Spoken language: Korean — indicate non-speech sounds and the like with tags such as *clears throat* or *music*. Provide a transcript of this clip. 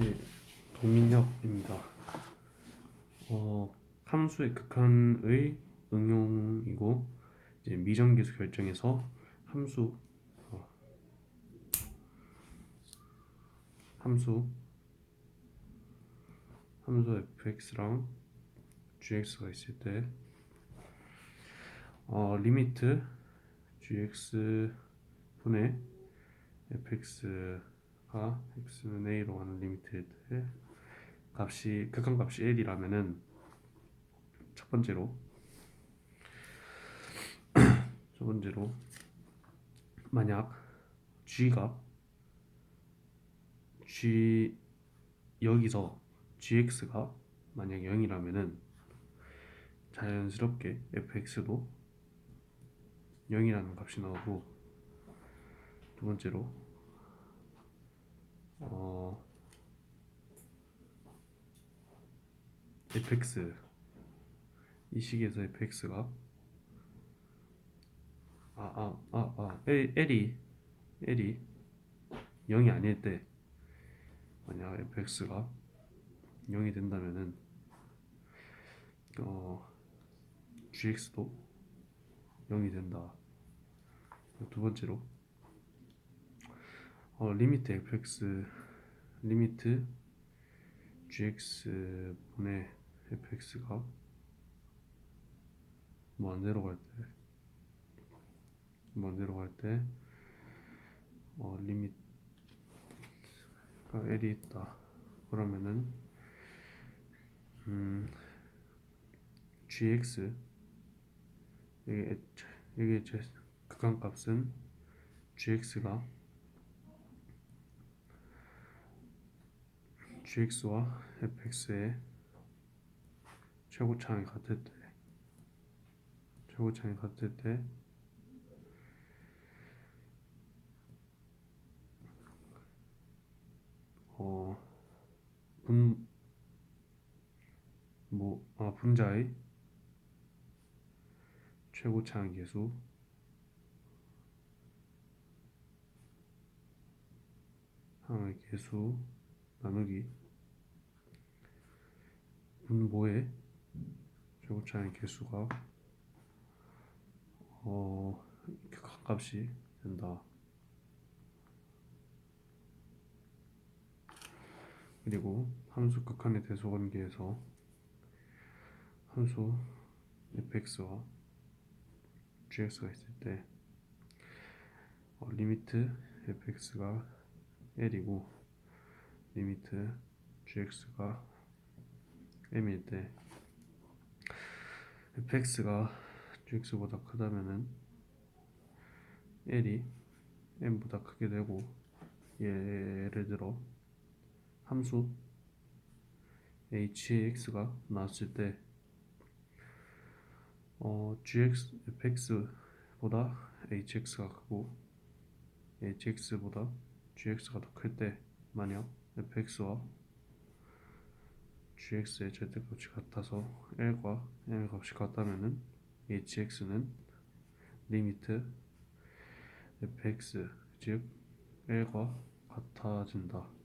예, 도민혁입니다. 어, 함수의 극한의 응용이고 이제 미정계수 결정에서 함수 어, 함수 함수 fx랑 gx가 있을 때 어, 리미트 gx 분의 fx 가 x는 a로 가는 리미트에 값이 극한 값이 1이라면은 첫 번째로 *clears throat* 첫 번째로 만약 g가 g 여기서 gx가 만약 0이라면은 자연스럽게 fx도 0이라는 값이 나오고 두 번째로 어 fx 이 식에서 fx가? 아아아아 L, L이 L이 0이 아닐 때 만약 fx가 0이 된다면은 어 gx도 0이 된다. 두 번째로 어 리미트 fx 리미트 gx 분의 fx가 무한대로 갈 때, 무한대로 갈 때, 어, 리미트가 L이 있다. 그러면은, 음, gx, 이게, 이게 제 극한값은 gx가 gx와 fx의 최고차이 같을 때 최고차이 같을 때 어, 분, 뭐, 아, 분자의 최고차이 계수. 항의 계수 나누기 분모의 최고차이 개수가 어 값이 된다. 그리고 함수 극한의 대소관계에서 함수 fx와 gx가 있을 때 어, 리미트 fx가 l이고 리미트 gx가 m일 때 fx가 gx보다 크다면은 l이 m보다 크게 되고 예를 들어 함수 hx가 나왔을 때 어, gx fx보다 hx가 크고 hx보다 gx가 더 클 때 만약 fx와 gx의 절대값이 같아서 l과 m 값이 같다면은 hx는 리미트 fx 즉 l과 같아진다.